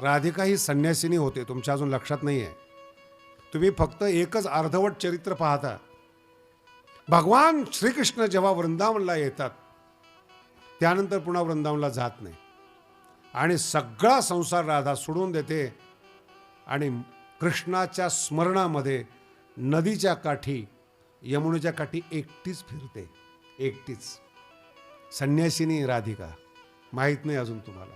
राधिका ही संन्यासिनी होते तुमच्या अजून लक्षात नाही आहे तुम्ही फक्त एकच अर्धवट चरित्र पाहता. भगवान श्रीकृष्ण जेव्हा वृंदावनला येतात त्यानंतर पुन्हा वृंदावनला जात नाही. आणि सगळा संसार राधा सोडून देते आणि कृष्णाच्या स्मरणामध्ये नदीच्या काठी यमुनेच्या काठी एकटीच फिरते. एकटीच. संन्यासिनी राधिका. माहीत नाही अजून तुम्हाला.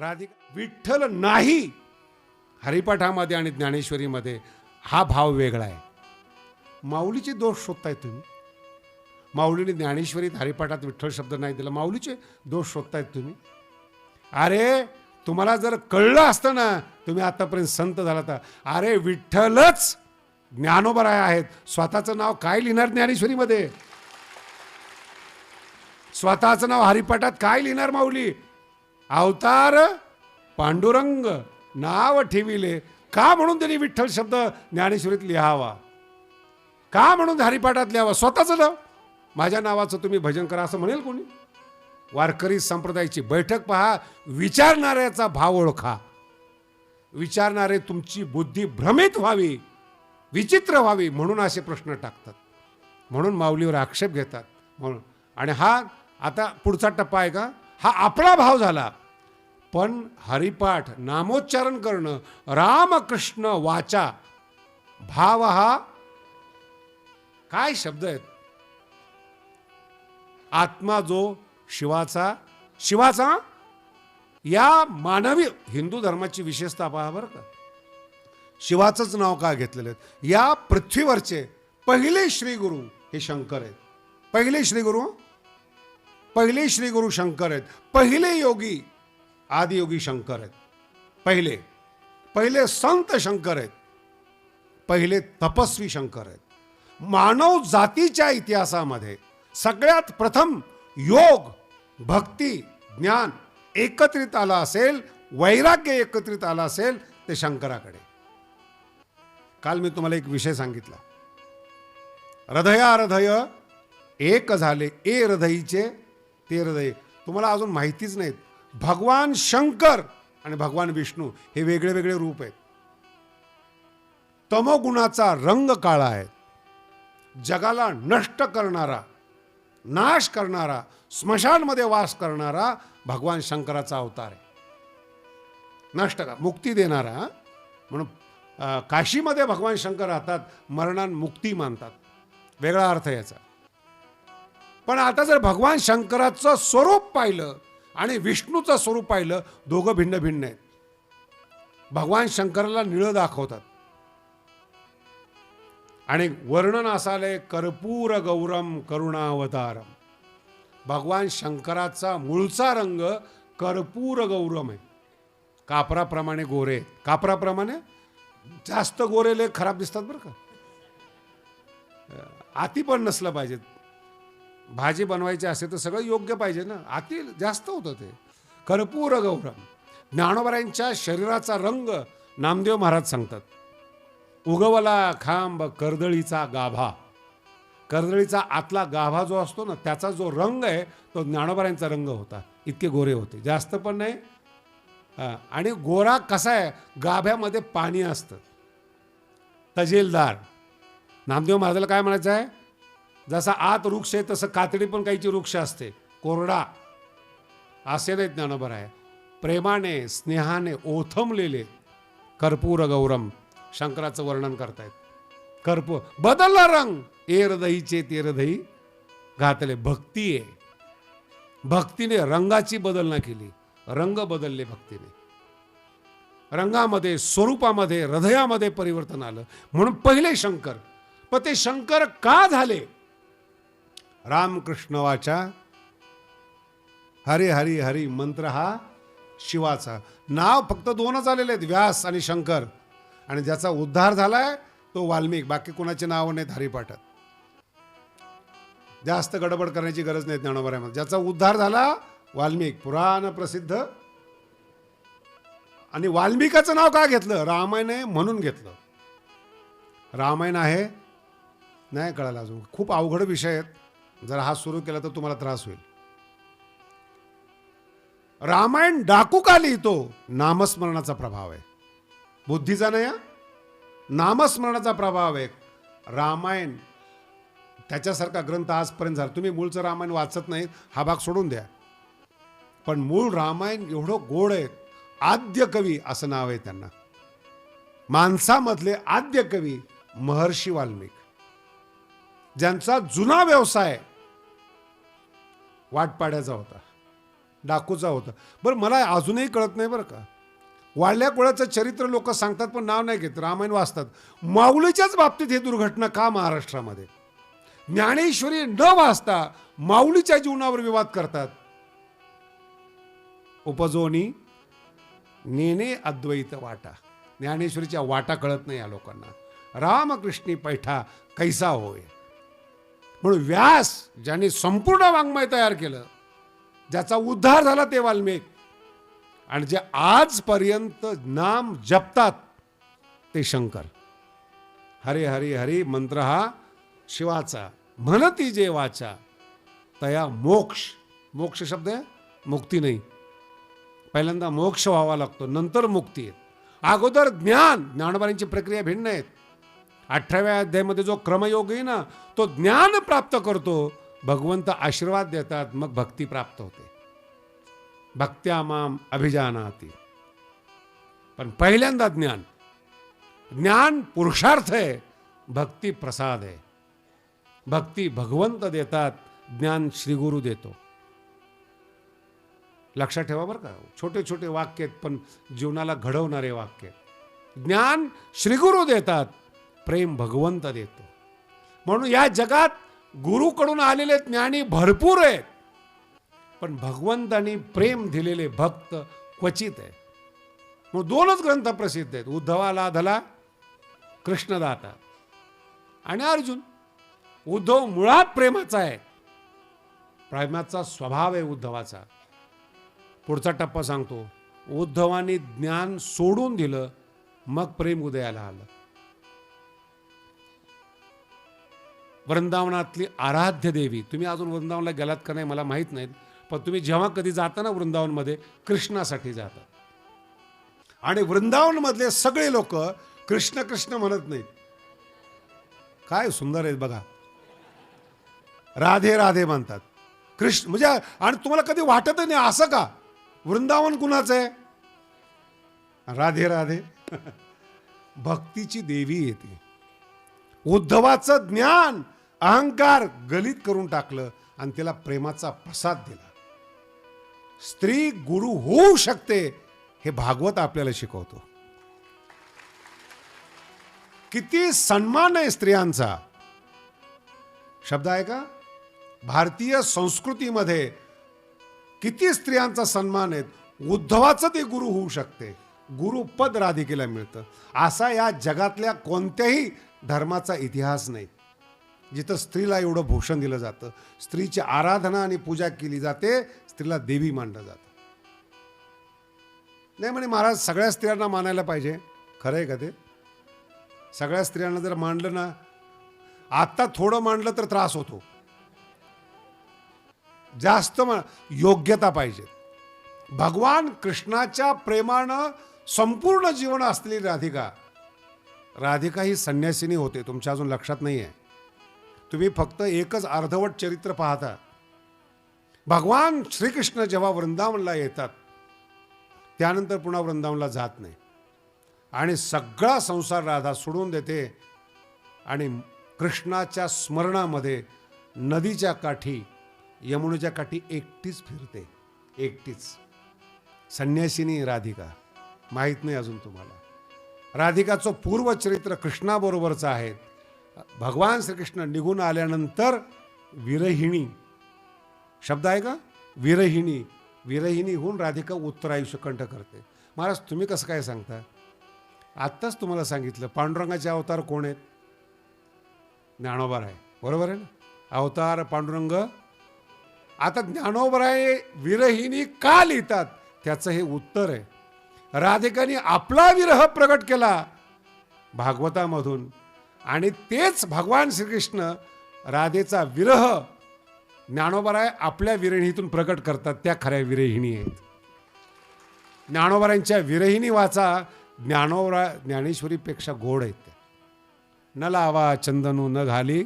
राधिका विठ्ठल नाही. हरिपाठामध्ये आणि ज्ञानेश्वरीमध्ये हा भाव वेगळा आहे. माऊलीचे दोष शोधताय तुम्ही. माऊलीने ज्ञानेश्वरीत हरिपाठात विठ्ठल शब्द नाही दिला माऊलीचे दोष शोधतायत तुम्ही. अरे तुम्हाला जर कळलं असतं ना तुम्ही आतापर्यंत संत झाला तर अरे विठ्ठलच ज्ञानोबराय आहेत. स्वतःचं नाव काय लिहिणार ज्ञानेश्वरीमध्ये? स्वतःचं नाव हरिपाठात काय लिहिणार माऊली? अवतार पांडुरंग नाव ठेविले. का म्हणून त्यांनी विठ्ठल शब्द ज्ञानेश्वरीत लिहावा? का म्हणून हरिपाठात लिहावा? स्वतःचं नाव माझ्या नावाचं तुम्ही भजन करा असं म्हणेल कोणी? वारकरी संप्रदायाची बैठक पहा विचारणाऱ्याचा भाव ओळखा. विचारणारे तुमची बुद्धी भ्रमित व्हावी विचित्र व्हावी म्हणून असे प्रश्न टाकतात. म्हणून माऊलीवर आक्षेप घेतात. म्हणून. आणि हा आता पुढचा टप्पा आहे का? हा आपला भाव झाला. पण हरिपाठ नामोच्चारण करणं रामकृष्ण वाचा. भाव हा काय शब्द आहेत? आत्मा जो शिवाचा शिवाचा? या मानवी हिंदू धर्माची विशेषता पहा बरं का. शिवाचंच नाव का घेतलेलं आहेत या पृथ्वीवरचे पहिले श्रीगुरु हे शंकर आहेत. पहिले श्रीगुरु? पहिले श्रीगुरु शंकर आहेत. पहिले योगी आदियोगी शंकर आहेत. पहिले पहिले संत शंकर आहेत. पहिले तपस्वी शंकर आहेत. मानव जातीच्या इतिहासामध्ये सगळ्यात प्रथम योग भक्ती ज्ञान एकत्रित आलं असेल वैराग्य एकत्रित आलं असेल ते शंकराकडे. काल मी तुम्हाला एक विषय सांगितला. हृदया हृदय एक झाले ए हृदयीचे ते हृदय. तुम्हाला अजून माहितीच नाहीत. भगवान शंकर आणि भगवान विष्णू हे वेगळे वेगळे रूप आहेत. तमोगुणाचा रंग काळा आहे. जगाला नष्ट करणारा नाश करणारा स्मशानमध्ये वास करणारा भगवान शंकराचा अवतार आहे. नष्ट का मुक्ती देणारा हा? म्हणून काशीमध्ये भगवान शंकर राहतात मरणान मुक्ती मानतात. वेगळा अर्थ याचा. पण आता जर भगवान शंकराचं स्वरूप पाहिलं आणि विष्णूचं स्वरूप पाहिलं दोघं भिन्न भिन्न आहेत. भगवान शंकराला निळं दाखवतात. आणि वर्णन असाले कर्पूर गौरम करुणावतारम. भगवान शंकराचा मूळचा रंग कर्पूर गौरम आहे. कापराप्रमाणे गोरे कापराप्रमाणे जास्त गोरेले खराब दिसतात बरं का. आती पण नसलं पाहिजेत. भाजी बनवायची असेल तर सगळं योग्य पाहिजे ना. आतील जास्त होतं ते. कर्पूर गौरम. ज्ञानोबरायांच्या शरीराचा रंग नामदेव महाराज सांगतात. उगवला खांब कर्दळीचा गाभा. कर्दळीचा आतला गाभा जो असतो ना त्याचा जो रंग आहे तो ज्ञानोबरायांचा रंग होता. इतके गोरे होते. जास्त पण नाही. आणि गोरा कसा आहे? गाभ्यामध्ये पाणी असतं. तजेलदार. नामदेव महाराजाला काय म्हणायचं आहे? जसा आत वृक्ष आहे तसं कातडी पण काहीची वृक्ष असते. कोरडा. असे नाही ज्ञानोबर आहे. प्रेमाने स्नेहाने ओथमलेले कर्पूर गौरम शंकराचं वर्णन करतायत. कर्पूर बदलला रंग. एरदहीचे तेरदही ते हृदयी घातले. भक्ती आहे. भक्तीने रंगाची बदलना केली. रंग बदलले भक्तीने. रंगामध्ये स्वरूपामध्ये हृदयामध्ये परिवर्तन आलं. म्हणून पहिले शंकर. पण ते शंकर का झाले? रामकृष्ण वाचा हरी हरी हरी मंत्र हा शिवाचा. नाव फक्त दोनच आलेले आहेत व्यास आणि शंकर. आणि ज्याचा उद्धार झालाय तो वाल्मिक. बाकी कोणाचे नाव नाहीत हरिपाठात जास्त गडबड करण्याची गरज नाही ज्ञानोबऱ्यामध्ये ज्याचा उद्धार झाला वाल्मिक. पुराण प्रसिद्ध. आणि वाल्मिकाचं नाव का घेतलं? रामायण आहे म्हणून घेतलं. रामायण आहे नाही कळालं अजून. खूप अवघड विषय आहेत. जर हा सुरू केला तर तुम्हाला त्रास होईल. रामायण डाकू का लिहितो? नामस्मरणाचा प्रभाव आहे. बुद्धीचा नाही नामस्मरणाचा प्रभाव आहे. रामायण त्याच्यासारखा ग्रंथ आजपर्यंत झाला. तुम्ही मूळचं रामायण वाचत नाही हा भाग सोडून द्या. पण मूळ रामायण एवढं गोड आहे आद्य कवी असं नाव आहे त्यांना. माणसामधले आद्य कवी महर्षी वाल्मिक. ज्यांचा जुना व्यवसाय वाटपाड्याचा होता. डाकूचा होता. बरं मला अजूनही कळत नाही बरं का. वाढल्या कुळाचं चरित्र लोक सांगतात पण नाव नाही घेत. रामायण वाचतात. माऊलीच्याच बाबतीत हे दुर्घटना का महाराष्ट्रामध्ये? ज्ञानेश्वरी न वाचता माऊलीच्या जीवनावर विवाद करतात. उपजोनी नेने अद्वैत वाटा. ज्ञानेश्वरीच्या वाटा कळत नाही या लोकांना. रामकृष्णी पैठा कैसा होय? म्हणून व्यास ज्याने संपूर्ण वाङ्मय तयार केलं ज्याचा उद्धार झाला ते वाल्मिक. आणि जे आजपर्यंत नाम जपतात ते शंकर. हरे हरे हरे मंत्र हा शिवाचा म्हणती जे वाचा तया मोक्ष. मोक्ष शब्द आहे? मुक्ती नाही. पहिल्यांदा मोक्ष व्हावा लागतो नंतर मुक्ती आहे. अगोदर ज्ञान ज्ञानबारींची प्रक्रिया भिन्न आहेत. अठराव्या अध्यायामध्ये जो क्रमयोग आहे ना तो ज्ञान प्राप्त करतो. भगवंत आशीर्वाद देतात मग भक्ती प्राप्त होते. भक्त्या माम अभिजानाती. पण पहिल्यांदा ज्ञान. ज्ञान पुरुषार्थ आहे भक्ती प्रसाद आहे. भक्ती भगवंत देतात ज्ञान श्रीगुरु देतो. लक्षात ठेवा बरं का छोटे छोटे वाक्य आहेत पण जीवनाला घडवणारे वाक्य ज्ञान श्रीगुरु देतात प्रेम भगवंत देतो. म्हणून या जगात गुरुकडून आलेले ज्ञानी भरपूर आहेत. पण भगवंतानी प्रेम दिलेले भक्त क्वचित आहे मग दोनच ग्रंथ प्रसिद्ध आहेत. उद्धवाला धला कृष्णदाता आणि अर्जुन. उद्धव मुळात प्रेमाचा आहे. प्रेमाचा स्वभाव आहे उद्धवाचा. पुढचा टप्पा सांगतो. उद्धवानी ज्ञान सोडून दिलं मग प्रेम उदयाला आलं. वृंदावनातली आराध्य देवी. तुम्ही अजून वृंदावनला गेलात का नाही मला माहीत नाहीत पण तुम्ही जेव्हा कधी जाता ना वृंदावनमध्ये कृष्णासाठी जातात आणि वृंदावनमधले सगळे लोक कृष्ण कृष्ण म्हणत नाहीत. काय सुंदर आहेत बघा. राधे राधे म्हणतात. कृष्ण म्हणजे आणि तुम्हाला कधी वाटत नाही असं का? वृंदावन कुणाचं आहे? राधे राधे. भक्तीची देवी येते. उद्धवाचं ज्ञान अहंकार गलित करून टाकलं आणि त्याला प्रेमाचा प्रसाद दिला. स्त्री गुरु होऊ शकते हे भागवत आपल्याला शिकवतो. किती सन्मान आहे स्त्रियांचा. शब्द आहे का? भारतीय संस्कृतीमध्ये किती स्त्रियांचा सन्मान आहे? उद्धवाचं ते गुरु होऊ शकते. गुरुपद राधिकेला मिळतं. असा या जगातल्या कोणत्याही धर्माचा इतिहास नाही. जिथं स्त्रीला एवढं भूषण दिलं जातं स्त्रीची आराधना आणि पूजा केली जाते स्त्रीला देवी मानलं जातं. नाही म्हणे महाराज सगळ्या स्त्रियांना मानायला पाहिजे. खरं आहे का ते? सगळ्या स्त्रियांना जर मांडलं ना आत्ता थोडं मांडलं तर त्रास होतो. जास्त मा- योग्यता पाहिजे. भगवान कृष्णाच्या प्रेमानं संपूर्ण जीवन असलेली राधिका राधिका ही संन्यासिनी होते तुमच्या अजून लक्षात नाही आहे तुम्ही फक्त एकच अर्धवट चरित्र पाहता. भगवान श्रीकृष्ण जेव्हा वृंदावनला येतात त्यानंतर पुन्हा वृंदावनला जात नाही. आणि सगळा संसार राधा सोडून देते आणि कृष्णाच्या स्मरणामध्ये नदीच्या काठी यमुनेच्या काठी एकटीच फिरते एकटीच. संन्यासिनी राधिका माहीत नाही अजून तुम्हाला. राधिकाचं पूर्वचरित्र कृष्णाबरोबरचं आहे. भगवान श्रीकृष्ण निघून आल्यानंतर विरहिणी शब्द आहे का? विरहिणी विरहिणी होऊन राधिका उत्तरायुष्य कंठ करते. महाराज तुम्ही कसं काय सांगता? आत्ताच तुम्हाला सांगितलं पांडुरंगाचे अवतार कोण आहेत? ज्ञानोबर आहे. बरोबर आहे ना? अवतार पांडुरंग. आता ज्ञानोबर आहे विरहिणी का लिहितात? त्याचं हे उत्तर आहे. राधिकाने आपला विरह प्रकट केला भागवतामधून. आणि तेच भगवान श्रीकृष्ण राधेचा विरह ज्ञानोबराय आपल्या विरहिणीतून प्रकट करतात त्या खऱ्या विरहिणी आहेत. ज्ञानोबरांच्या विरहिणी वाचा ज्ञानोबरा ज्ञानेश्वरीपेक्षा गोड आहेत त्या. न लावा चंदनू न घाली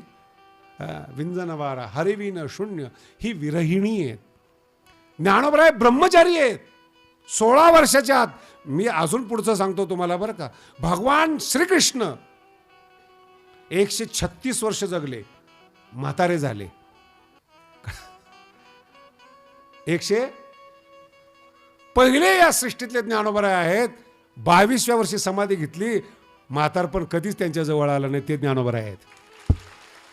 विंजनवारा हरिवीन शून्य ही विरहिणी आहेत. ज्ञानोबराय ब्रह्मचारी आहेत. सोळा वर्षाच्या आत मी अजून पुढचं सांगतो तुम्हाला बरं का. भगवान श्रीकृष्ण एकशे छत्तीस वर्ष जगले. म्हातारे झाले. एकशे पहिले या सृष्टीतले ज्ञानोबराय आहेत. बावीसव्या वर्षी समाधी घेतली. म्हातारपण कधीच त्यांच्या जवळ आलं नाही ते ज्ञानोबराय आहेत.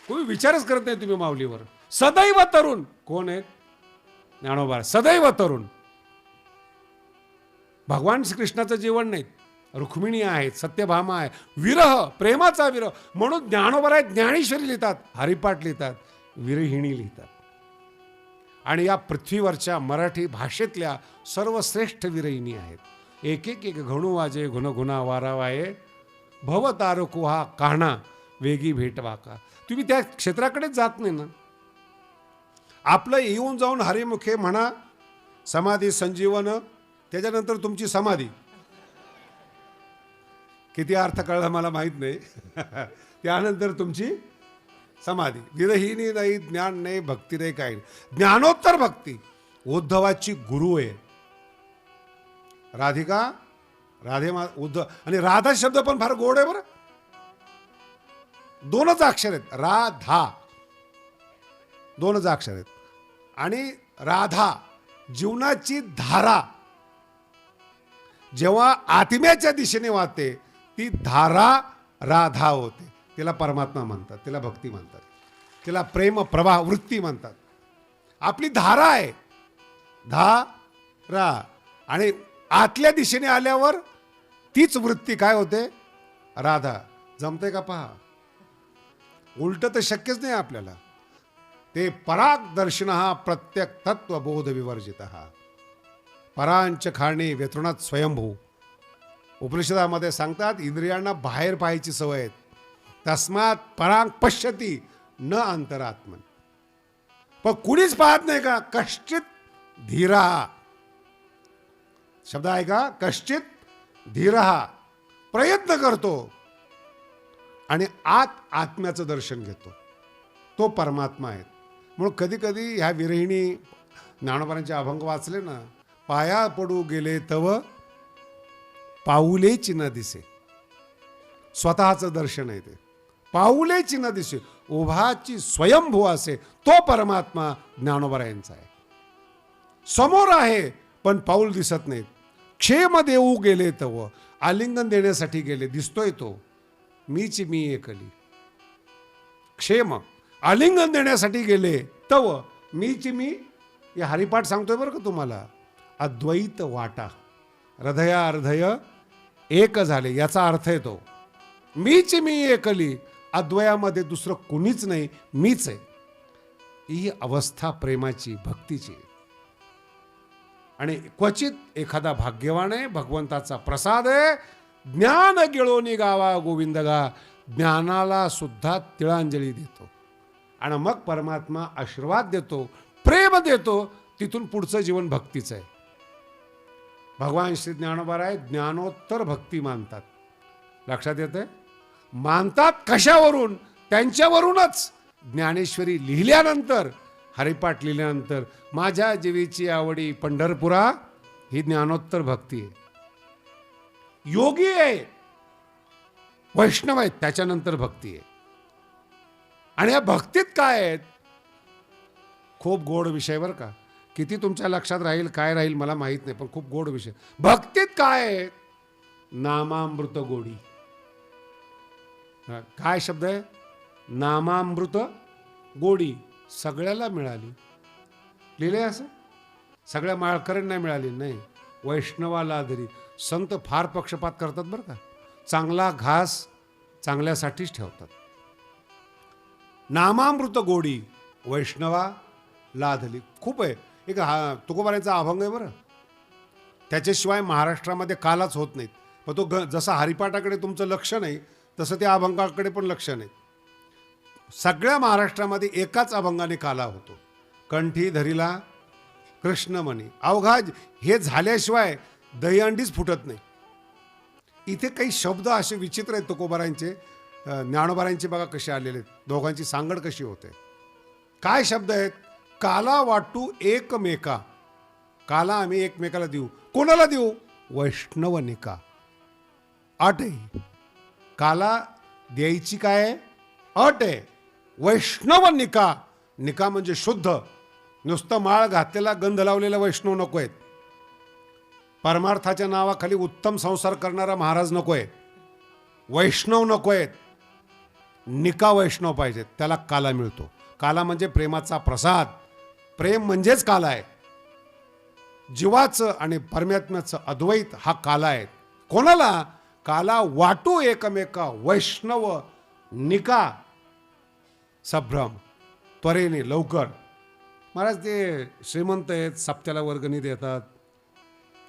कोणी विचारच करत नाही तुम्ही माऊलीवर. सदैव तरुण. कोण आहेत? ज्ञानोबराय सदैव तरुण. भगवान श्रीकृष्णाचं जीवन नाही. रुक्मिणी आहेत सत्यभामा आहे. विरह प्रेमाचा विरह. म्हणून ज्ञानोबराय ज्ञानेश्वरी लिहितात हरिपाठ लिहितात विरहिणी लिहितात. आणि या पृथ्वीवरच्या मराठी भाषेतल्या सर्वश्रेष्ठ विरहिणी आहेत. एक एक एक घणू वाजे घुन घुना वारावाये भव तारकुहा हा काणा वेगी भेटवा का तुम्ही त्या क्षेत्राकडेच जात नाही ना? आपलं येऊन जाऊन हरिमुखे म्हणा समाधी संजीवन त्याच्यानंतर तुमची समाधी. किती अर्थ कळला मला माहीत नाही. त्यानंतर तुमची समाधी. विरहिणी नाही ज्ञान नाही भक्ती नाही काही नाही. ज्ञानोत्तर भक्ती. उद्धवाची गुरु आहे. राधिका राधे मा उद्धव आणि राधा शब्द पण फार गोड आहे बरं. दोनच अक्षर आहेत. राधा. दोनच अक्षर आहेत. आणि राधा जीवनाची धारा. जेव्हा आत्म्याच्या दिशेने वाहते ती धारा राधा होते. तिला परमात्मा म्हणतात तिला भक्ती म्हणतात तिला प्रेम प्रवाह वृत्ती म्हणतात. आपली धारा आहे. धा रा आणि आतल्या दिशेने आल्यावर तीच वृत्ती काय होते? राधा. जमते का पहा? उलट तर शक्यच नाही आपल्याला. ते पराग दर्शन हा प्रत्येक तत्व बोध विवर्जित हा परांच खाणे व्यथुणात स्वयंभू. उपनिषदामध्ये सांगतात इंद्रियांना बाहेर पाहायची सवय आहे तस्मात परांग पश्यती न अंतरात्मन. पण कुणीच पाहत नाही का? कश्चित धीरा. शब्द आहे का? कश्चित धीरहा प्रयत्न करतो. आणि आत आत्म्याचं दर्शन घेतो. तो परमात्मा आहे. म्हणून कधी कधी ह्या विरहिणी ज्ञानोबांचे अभंग वाचले ना पाया पडू गेले तव पाऊलेची न दिसे. स्वतःचं दर्शन आहे ते. पाऊलेची न दिसे. उभाची स्वयंभू असे. तो परमात्मा ज्ञानोबरायांचा आहे. समोर आहे पण पाऊल दिसत नाहीत क्षेम देऊ गेले तव. आलिंगन देण्यासाठी गेले. दिसतोय तो. मीच मी एकली क्षेम. आलिंगन देण्यासाठी गेले तव. मीच मी. हे हरिपाठ सांगतोय बरं का तुम्हाला? अद्वैत वाटा. हृदया हृदय एक झाले याचा अर्थ येतो मीच मी एकली अद्वयामध्ये दुसरं कुणीच नाही मीच आहे. ही अवस्था प्रेमाची भक्तीची आणि क्वचित एखादा भाग्यवान आहे भगवंताचा प्रसाद आहे ज्ञान गिळोनी गावा गोविंद गा ज्ञानाला सुद्धा तिळांजली देतो. आणि मग परमात्मा आशीर्वाद देतो प्रेम देतो तिथून पुढचं जीवन भक्तीचं आहे. भगवान श्री ज्ञानोबाराय ज्ञानोत्तर भक्ती मानतात. लक्षात येते मानतात कशावरून? त्यांच्यावरूनच. ज्ञानेश्वरी लिहिल्यानंतर हरिपाठ लिहिल्यानंतर माझ्या जीवीची आवडी पंढरपुरा ही ज्ञानोत्तर भक्ती आहे. योगी आहे. वैष्णव आहेत त्याच्यानंतर भक्ती आहे. आणि या भक्तीत काय आहेत? खूप गोड विषय बरं का? किती तुमच्या लक्षात राहील काय राहील मला माहीत नाही पण खूप गोड विषय. भक्तीत काय आहे? नामामृत गोडी. काय शब्द आहे? नामामृत गोडी. सगळ्याला मिळाली. लिहिले असं? सगळ्या माळकऱ्यांना मिळाली. नाही वैष्णवाला आदरी. संत फार पक्षपात करतात बरं का. चांगला घास चांगल्यासाठीच ठेवतात. नामामृत गोडी वैष्णवा लाधली खूप आहे. एक हा तुकोबाऱ्यांचा अभंग आहे बरं. त्याच्याशिवाय महाराष्ट्रामध्ये कालाच होत नाहीत. पण तो ग जसा हरिपाठाकडे तुमचं लक्ष नाही तसं त्या अभंगाकडे पण लक्ष नाही. सगळ्या महाराष्ट्रामध्ये एकाच अभंगाने काला होतो. कंठी धरीला कृष्णमणी अवघा हे झाल्याशिवाय दहीहंडीच फुटत नाही. इथे काही शब्द असे विचित्र आहेत तुकोबारांचे. ज्ञानोबाऱ्यांचे ज्ञानोबारांचे बघा कसे आलेले आहेत. दोघांची सांगड कशी होते. काय शब्द आहेत? काला वाटू एकमेका. काला आम्ही एकमेकाला देऊ. कोणाला देऊ? वैष्णवनिका. अट आहे काला द्यायची काय? अट आहे वैष्णव निका निका म्हणजे शुद्ध. नुसतं माळ घातलेला गंध लावलेला वैष्णव नको आहेत परमार्थाच्या नावाखाली उत्तम संसार करणारा महाराज नको आहे वैष्णव नको आहेत निका वैष्णव पाहिजेत. त्याला काला मिळतो. काला म्हणजे प्रेमाचा प्रसाद. प्रेम म्हणजेच काला आहे. जीवाचं आणि परमात्म्याचं अद्वैत हा काला आहे. कोणाला? काला वाटू एकमेका वैष्णव निका. सभ्रम त्वरेने लवकर. महाराज ते श्रीमंत आहेत सप्त्याला वर्गणी देतात.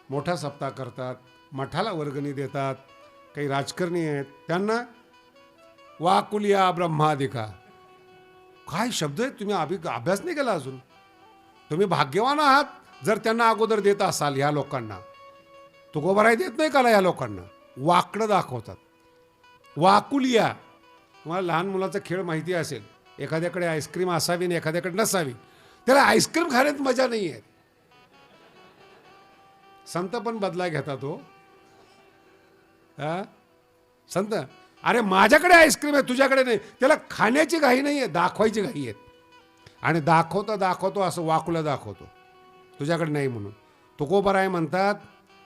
मोठा सप्ताह करतात मठाला वर्गणी देतात. काही राजकारणी आहेत त्यांना वाकुलिया ब्रह्मादिका. काय शब्द आहेत तुम्ही? अभि अभ्यास नाही केला अजून? तुम्ही भाग्यवान आहात जर त्यांना अगोदर देत असाल ह्या लोकांना. तुकोबराय देत नाही का या लोकांना? वाकडं दाखवतात. वाकुलिया. तुम्हाला लहान मुलाचा खेळ माहिती असेल. एखाद्याकडे आईस्क्रीम असावी आणि एखाद्याकडे नसावी. त्याला आईस्क्रीम खाण्यात मजा नाही आहे. संत पण बदला घेतात हो. हा? संत अरे माझ्याकडे आईस्क्रीम आहे तुझ्याकडे नाही. त्याला खाण्याची घाई नाही आहे दाखवायची घाई आहे. आणि दाखवतो दाखवतो असं वाकुला दाखवतो. तुझ्याकडे नाही म्हणून. तुकोबराय म्हणतात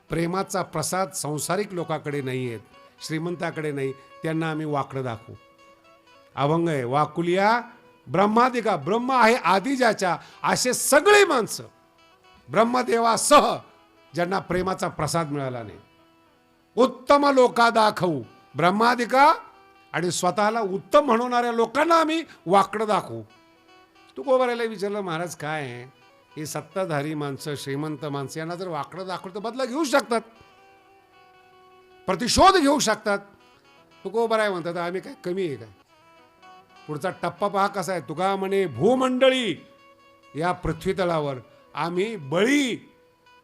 प्रेमाचा प्रसाद संसारिक लोकांकडे नाही आहेत श्रीमंताकडे नाही त्यांना आम्ही वाकडं दाखवू. अभंग आहे वाकुलिया ब्रह्मादिका ब्रह्म आहे आधी ज्याच्या असे सगळे माणसं. ब्रह्मदेवासह ज्यांना प्रेमाचा प्रसाद मिळाला नाही. उत्तम लोका दाखवू ब्रह्मादिका आणि स्वतःला उत्तम म्हणवणाऱ्या लोकांना आम्ही वाकडं दाखवू. तू विचारलं महाराज काय आहे? ही सत्ताधारी माणसं श्रीमंत माणसं यांना जर वाकडं दाखवलं तर बदला घेऊ शकतात. प्रतिशोध घेऊ शकतात. तू म्हणतात आम्ही काय कमी आहे काय? पुढचा टप्पा पहा कसा आहे. तुका म्हणे भूमंडळी या पृथ्वीतलावर आम्ही बळी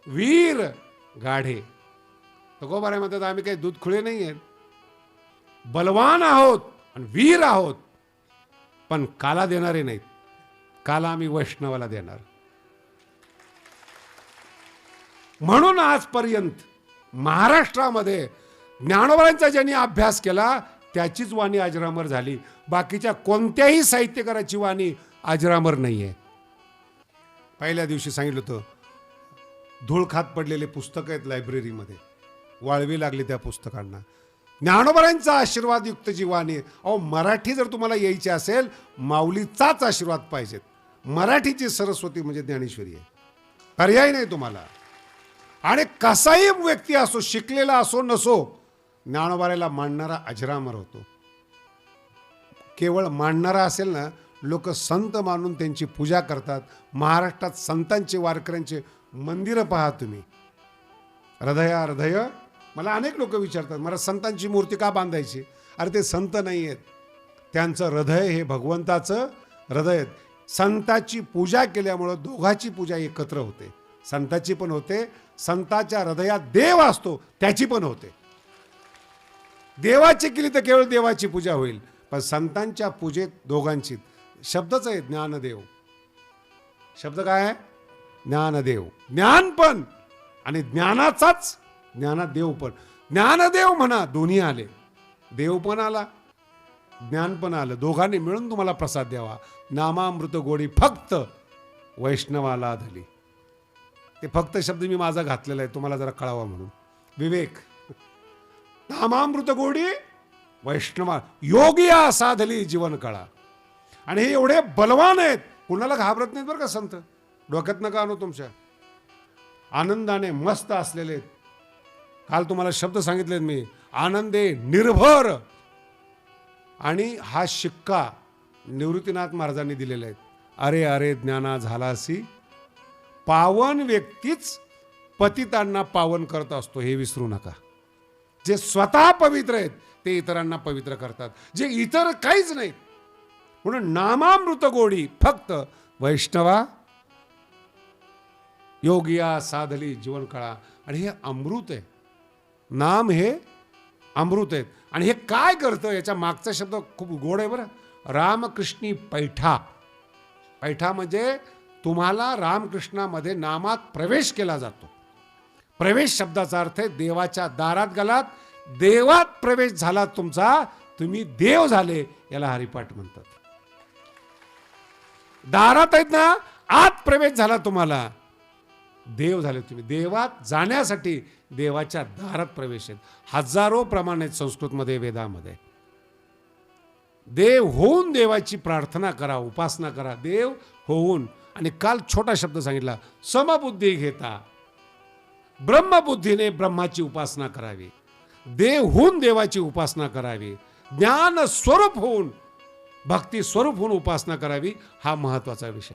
वीर गाढे. तुकोबाराय म्हणतात आम्ही काही दूध खुळे नाही आहेत. बलवान आहोत आणि वीर आहोत. पण काला देणारे नाहीत. काला आम्ही वैष्णवाला देणार. म्हणून आजपर्यंत महाराष्ट्रामध्ये ज्ञानोबांचा ज्यांनी अभ्यास केला त्याचीच वाणी अजरामर झाली. बाकीच्या कोणत्याही साहित्यकाराची वाणी अजरामर नाही आहे पहिल्या दिवशी सांगितलं होतं धूळ खात पडलेले पुस्तकं आहेत लायब्ररीमध्ये वाळवी लागली त्या पुस्तकांना. ज्ञानोबरांचा आशीर्वादयुक्त जी वाणी अहो मराठी जर तुम्हाला यायची असेल माऊलीचाच आशीर्वाद पाहिजेत. मराठीची सरस्वती म्हणजे ज्ञानेश्वरी आहे. पर्याय नाही तुम्हाला. आणि कसाही व्यक्ती असो शिकलेला असो नसो ज्ञानोबाऱ्याला मांडणारा अजरामर होतो. केवळ मांडणारा असेल ना लोक संत मानून त्यांची पूजा करतात. महाराष्ट्रात संतांचे वारकऱ्यांचे मंदिरं पहा तुम्ही. हृदया हृदय. मला अनेक लोक विचारतात मला संतांची मूर्ती का बांधायची? अरे ते संत नाही आहेत त्यांचं हृदय हे भगवंताचं हृदय संताची पूजा केल्यामुळं दोघाची पूजा एकत्र होते. संताची पण होते संताच्या हृदयात देव असतो त्याची पण होते. देवाची केली तर केवळ देवाची पूजा होईल पण संतांच्या पूजेत दोघांची. शब्दच आहे ज्ञानदेव. शब्द काय आहे? ज्ञानदेव. ज्ञान पण आणि ज्ञानाचाच ज्ञानात देव पण. ज्ञानदेव म्हणा दोन्ही आले. देव पण आला ज्ञान पण आलं. दोघांनी मिळून तुम्हाला प्रसाद द्यावा. नामामृत गोडी फक्त वैष्णवाला धली. ते फक्त शब्द मी माझा घातलेला आहे. तुम्हाला जरा कळावा म्हणून. विवेक नामामृत गोडी वैष्णवा योगिया साधली जीवन कळा. आणि हे एवढे बलवान आहेत. कुणाला घाबरत नाहीत बरं का संत? डोक्यात नका आणू तुमच्या. आनंदाने मस्त असलेले आहेत. काल तुम्हाला शब्द सांगितलेत मी. आनंदे निर्भर आणि हा शिक्का निवृत्तीनाथ महाराजांनी दिलेला आहे. अरे अरे ज्ञाना झालासी पावन व्यक्तीच पतितांना पावन करत असतो हे विसरू नका. जे स्वतः पवित्र आहेत ते इतरांना पवित्र करतात. जे इतर काहीच नाहीत म्हणून नामामृत गोडी फक्त वैष्णवा योगिया साधली जीवन कळा आणि हे अमृत आहे. नाम हे अमृत आहेत. आणि हे काय करतं? याच्या मागचा शब्द खूप गोड आहे बरं. रामकृष्णी पैठा. पैठा म्हणजे तुम्हाला रामकृष्णामध्ये नामात प्रवेश केला जातो. प्रवेश शब्दाचा अर्थ आहे देवाच्या दारात गेलात देवात प्रवेश झाला तुमचा तुम्ही देव झाले याला हरिपाठ म्हणतात. दारात आहेत ना आत प्रवेश झाला तुम्हाला. देव झाले तुम्ही. देवात जाण्यासाठी देवाच्या दारात प्रवेश आहेत. हजारो प्रमाण आहेत संस्कृतमध्ये वेदामध्ये. देव होऊन देवाची प्रार्थना करा उपासना करा. देव होऊन आणि काल छोटा शब्द सांगितला समबुद्धी घेता. ब्रह्मबुद्धीने ब्रह्माची उपासना करावी. देव होऊन देवाची उपासना करावी. ज्ञान स्वरूप होऊन भक्ती स्वरूप होऊन उपासना करावी हा महत्त्वाचा विषय.